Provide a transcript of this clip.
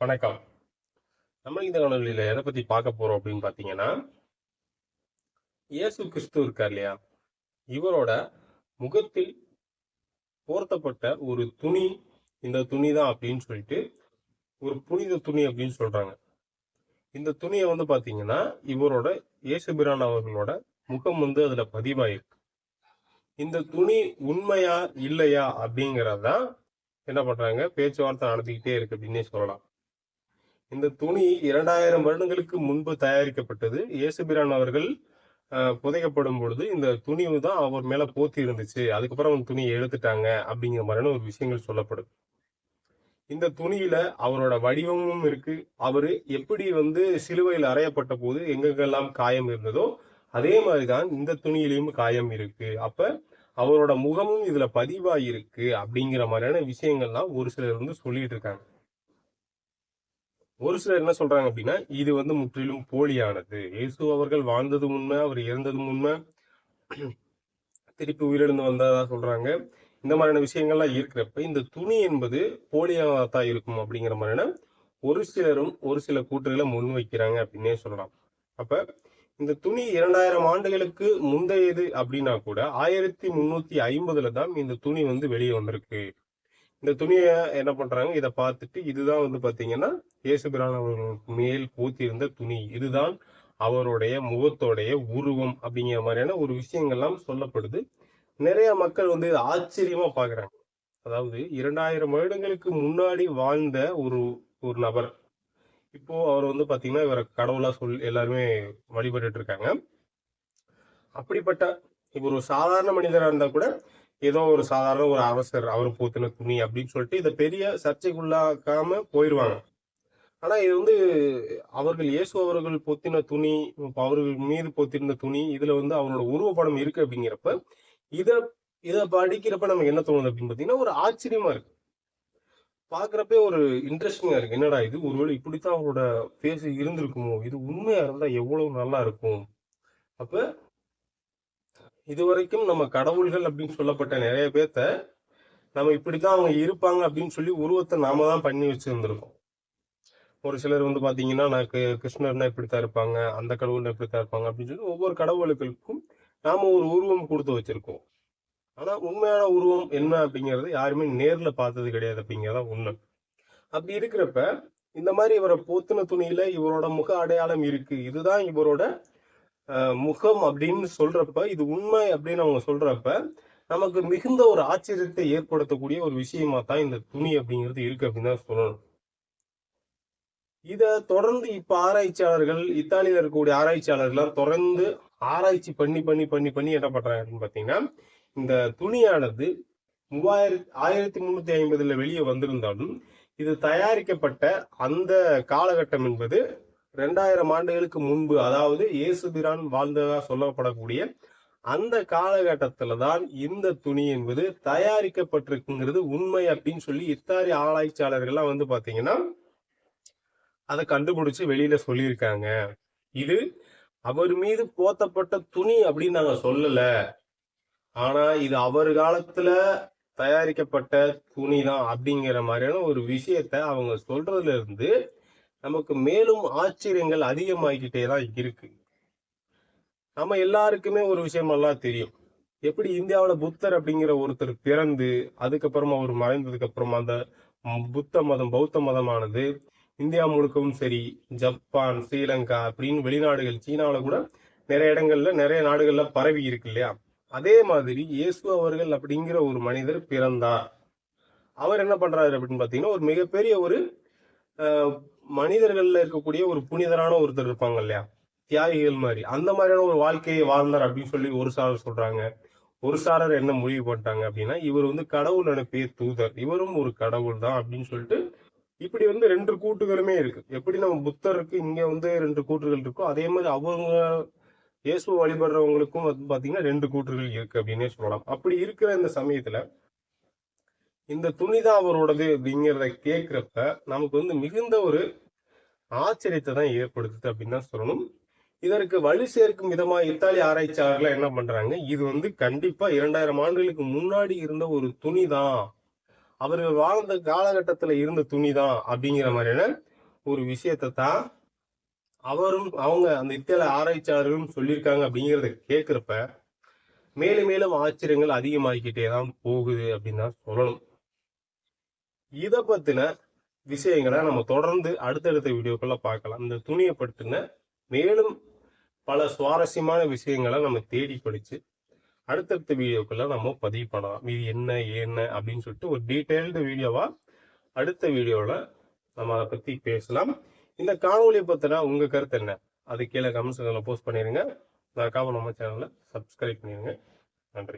வணக்கம். நம்ம இந்த காணொலியில எதை பத்தி பார்க்க போறோம் அப்படின்னு பாத்தீங்கன்னா இயேசு கிறிஸ்து இருக்கார் இல்லையா? இவரோட முகத்தில் போர்த்தப்பட்ட ஒரு துணி இந்த துணி தான் அப்படின்னு சொல்லிட்டு ஒரு புனித துணி அப்படின்னு சொல்றாங்க. இந்த துணியை வந்து பாத்தீங்கன்னா இவரோட இயேசு பிரான் அவர்களோட முகம் வந்து அதுல பதிவாயிருக்கு. இந்த துணி உண்மையா இல்லையா அப்படிங்கறதான் என்ன பண்றாங்க பேச்சுவார்த்தை நடத்திக்கிட்டே இருக்கு அப்படின்னே சொல்லலாம். இந்த துணி இரண்டாயிரம் வருடங்களுக்கு முன்பு தயாரிக்கப்பட்டது. இயேசுபிரான் அவர்கள் புதைக்கப்படும் பொழுது இந்த துணி தான் அவர் மேல போத்தி இருந்துச்சு. அதுக்கப்புறம் அந்த துணியை எடுத்துட்டாங்க அப்படிங்கிற மாதிரியான ஒரு விஷயங்கள் சொல்லப்படுது இந்த துணியில அவரோட வடிவமும் இருக்கு. அவரு எப்படி வந்து சிலுவையில் அறையப்பட்ட போது எங்கெங்கெல்லாம் காயம் இருந்ததோ அதே மாதிரிதான் இந்த துணியிலையும் காயம் இருக்கு. அப்ப அவரோட முகமும் இதுல பதிவாயிருக்கு அப்படிங்கிற மாதிரியான விஷயங்கள்லாம் ஒரு சிலர் வந்து சொல்லிட்டு இருக்காங்க. ஒரு சிலர் என்ன சொல்றாங்க அப்படின்னா இது வந்து முற்றிலும் போலியானது. இயேசு அவர்கள் வாழ்ந்ததும் உண்மை அவர் இறந்ததும் உண்மை. திருப்பி உயிரிழந்து வந்ததா சொல்றாங்க. இந்த மாதிரியான விஷயங்கள்லாம் இருக்கிறப்ப இந்த துணி என்பது போலியானதா இருக்கும் அப்படிங்கிற மாதிரியான ஒரு சிலரும் ஒரு சில கூற்றுகளை முன்வைக்கிறாங்க அப்படின்னே சொல்லலாம். அப்ப இந்த துணி இரண்டாயிரம் ஆண்டுகளுக்கு முந்தையது அப்படின்னா கூட ஆயிரத்தி முன்னூத்தி ஐம்பதுல தான் இந்த துணி வந்து வெளியே வந்திருக்கு. இந்த துணியை என்ன பண்றாங்க? இதை பார்த்துட்டு இதுதான் வந்து பாத்தீங்கன்னா இயேசுபிரான் அவர்களுக்கு மேல் போத்தியிருந்த துணி. இதுதான் அவருடைய முகத்தோடைய உருவம் அப்படிங்கிற மாதிரியான ஒரு விஷயங்கள்லாம் சொல்லப்படுது. நிறைய மக்கள் வந்து இதை ஆச்சரியமா பாக்குறாங்க. அதாவது இரண்டாயிரம் வருடங்களுக்கு முன்னாடி வாழ்ந்த ஒரு ஒரு நபர். இப்போ அவர் வந்து பாத்தீங்கன்னா இவரை கடவுளா சொல் எல்லாருமே வழிபட்டுட்டு இருக்காங்க. அப்படிப்பட்ட இப்போ ஒரு சாதாரண மனிதரா இருந்தா கூட ஏதோ ஒரு சாதாரண ஒரு அரசர் அவர் பூத்தின துணி அப்படின்னு சொல்லிட்டு இதை பெரிய சர்ச்சைக்குள்ளாக்காம போயிடுவாங்க ஆனா இது வந்து அவர்கள் இயேசு அவர்கள் பொத்தின துணி அவர்கள் மீது பொத்திருந்த துணி இதுல வந்து அவரோட உருவப்படம் இருக்கு அப்படிங்கிறப்ப இத இத படிக்கிறப்ப நமக்கு என்ன தோணுது அப்படின்னு பாத்தீங்கன்னா ஒரு ஆச்சரியமா இருக்கு. பாக்குறப்பே ஒரு இன்ட்ரெஸ்டிங்கா இருக்கு. என்னடா இது? ஒருவேளை இப்படித்தான் அவரோட பேசு இருந்திருக்குமோ? இது உண்மையா இருந்தா எவ்வளவு நல்லா இருக்கும்? அப்ப இதுவரைக்கும் நம்ம கடவுள்கள் அப்படின்னு சொல்லப்பட்ட நிறைய பேர்த்த நம்ம இப்படித்தான் அவங்க இருப்பாங்க அப்படின்னு சொல்லி உருவத்தை நாம தான் பண்ணி வச்சிருந்திருக்கோம். ஒரு சிலர் வந்து பாத்தீங்கன்னா நான் கிருஷ்ணர்னா இப்படித்தான் இருப்பாங்க அந்த கடவுள்னா இப்படித்தான் இருப்பாங்க அப்படின்னு சொல்லி ஒவ்வொரு கடவுளுக்கும் நாம ஒரு உருவம் கொடுத்து வச்சிருக்கோம். ஆனா உண்மையான உருவம் என்ன அப்படிங்கறது யாருமே நேர்ல பார்த்தது கிடையாது அப்படிங்கிறதா உண்மை. அப்படி இருக்கிறப்ப இந்த மாதிரி இவரை போத்தின துணியில இவரோட முக அடையாளம் இருக்கு. இதுதான் இவரோட முகம் அப்படின்னு சொல்றப்ப இது உண்மை அப்படின்னு அவங்க சொல்றப்ப நமக்கு மிகுந்த ஒரு ஆச்சரியத்தை ஏற்படுத்தக்கூடிய ஒரு விஷயமா தான் இந்த துணி அப்படிங்கிறது இருக்கு அப்படின்னு தான் சொல்லணும். இதை தொடர்ந்து இப்ப ஆராய்ச்சியாளர்கள் இத்தாலியில இருக்கக்கூடிய ஆராய்ச்சியாளர்கள்லாம் தொடர்ந்து ஆராய்ச்சி பண்ணி பண்ணி பண்ணி பண்ணி என்ன பண்றாங்க அப்படின்னு பாத்தீங்கன்னா இந்த துணியானது மூவாயிரத்தி ஆயிரத்தி முன்னூத்தி ஐம்பதுல வெளியே வந்திருந்தாலும் இது தயாரிக்கப்பட்ட அந்த காலகட்டம் என்பது ரெண்டாயிரம் ஆண்டுகளுக்கு முன்பு அதாவது இயேசுபிரான் வாழ்ந்ததா சொல்லப்படக்கூடிய அந்த காலகட்டத்துல தான் இந்த துணி என்பது தயாரிக்கப்பட்டிருக்குங்கிறது உண்மை அப்படின்னு சொல்லி இத்தாரி ஆராய்ச்சியாளர்கள்லாம் வந்து பாத்தீங்கன்னா அதை கண்டுபிடிச்சு வெளியில சொல்லியிருக்காங்க. இது அவர் மீது போத்தப்பட்ட துணி அப்படின்னு நாங்க சொல்லல. ஆனா இது அவர் காலத்துல தயாரிக்கப்பட்ட துணி தான் அப்படிங்கிற மாதிரியான ஒரு விஷயத்த அவங்க சொல்றதுல இருந்து நமக்கு மேலும் ஆச்சரியங்கள் அதிகமாகிக்கிட்டே தான் இருக்கு. நம்ம எல்லாருக்குமே ஒரு விஷயம் எல்லாம் தெரியும். எப்படி இந்தியாவுல புத்தர் அப்படிங்கிற ஒருத்தர் பிறந்து அதுக்கப்புறமா அவர் மறைந்ததுக்கு அப்புறமா அந்த புத்த மதம் பௌத்த மதமானது இந்தியா முழுக்கவும் சரி ஜப்பான் ஸ்ரீலங்கா அப்படின்னு வெளிநாடுகள் சீனாவுல கூட நிறைய இடங்கள்ல நிறைய நாடுகள்ல பரவி இருக்கு இல்லையா? அதே மாதிரி இயேசு அவர்கள் அப்படிங்கிற ஒரு மனிதர் பிறந்தார். அவர் என்ன பண்றாரு அப்படின்னு பாத்தீங்கன்னா ஒரு மிகப்பெரிய ஒரு அஹ், மனிதர்கள்ல இருக்கக்கூடிய ஒரு புனிதரான ஒருத்தர் இருப்பாங்க இல்லையா? தியாகிகள் மாதிரி. அந்த மாதிரியான ஒரு வாழ்க்கையை வாழ்ந்தார் அப்படின்னு சொல்லி ஒரு சாரர் சொல்றாங்க. ஒரு சாரர் என்ன முடிவு பண்ணிட்டாங்க அப்படின்னா இவர் வந்து கடவுள் அனுப்பிய தூதர். இவரும் ஒரு கடவுள் தான் அப்படின்னு சொல்லிட்டு இப்படி வந்து ரெண்டு கூட்டுகளுமே இருக்கு. எப்படி நம்ம புத்தருக்கு இங்க வந்து ரெண்டு கூற்றுகள் இருக்கோ அதே மாதிரி அவங்க இயேசு வழிபடுறவங்களுக்கும் வந்து பாத்தீங்கன்னா ரெண்டு கூற்றுகள் இருக்கு அப்படின்னே சொல்லலாம். அப்படி இருக்கிற இந்த சமயத்துல இந்த துணிதான் அவரோடது அப்படிங்கிறத கேட்குறப்ப நமக்கு வந்து மிகுந்த ஒரு ஆச்சரியத்தை தான் ஏற்படுத்துது அப்படின்னு தான் சொல்லணும். இதற்கு வலு சேர்க்கும் விதமா இத்தாலி ஆராய்ச்சியாளர்கள் என்ன பண்றாங்க? இது வந்து கண்டிப்பா இரண்டாயிரம் ஆண்டுகளுக்கு முன்னாடி இருந்த ஒரு துணி தான் அவர்கள் வாழ்ந்த காலகட்டத்துல இருந்த துணி தான் அப்படிங்கிற மாதிரியான ஒரு விஷயத்தை தான் அவரும் அவங்க அந்த இத்தாலி ஆராய்ச்சியாளர்களும் சொல்லியிருக்காங்க அப்படிங்கிறத கேட்குறப்ப மேலும் மேலும் ஆச்சரியங்கள் அதிகமாகிக்கிட்டே தான் போகுது அப்படின்னு தான் சொல்லணும். இதை பத்தின விஷயங்களை நம்ம தொடர்ந்து அடுத்தடுத்த வீடியோக்குள்ள பார்க்கலாம் இந்த துணியை பற்றின மேலும் பல சுவாரஸ்யமான விஷயங்களை நம்ம தேடி படிச்சு அடுத்தடுத்த வீடியோக்குள்ள நம்ம பதிவு பண்ணலாம். இது என்ன என்ன அப்படின்னு சொல்லிட்டு ஒரு டீட்டெயில்டு வீடியோவா அடுத்த வீடியோவில் நம்ம அதை பற்றி பேசலாம். இந்த காணொலியை பற்றினா உங்க கருத்து என்ன? அது கீழே கமெண்ட்ஸ்ல போஸ்ட் பண்ணிருங்க. மறக்காமல் நம்ம சேனலை சப்ஸ்கிரைப் பண்ணிடுங்க நன்றி.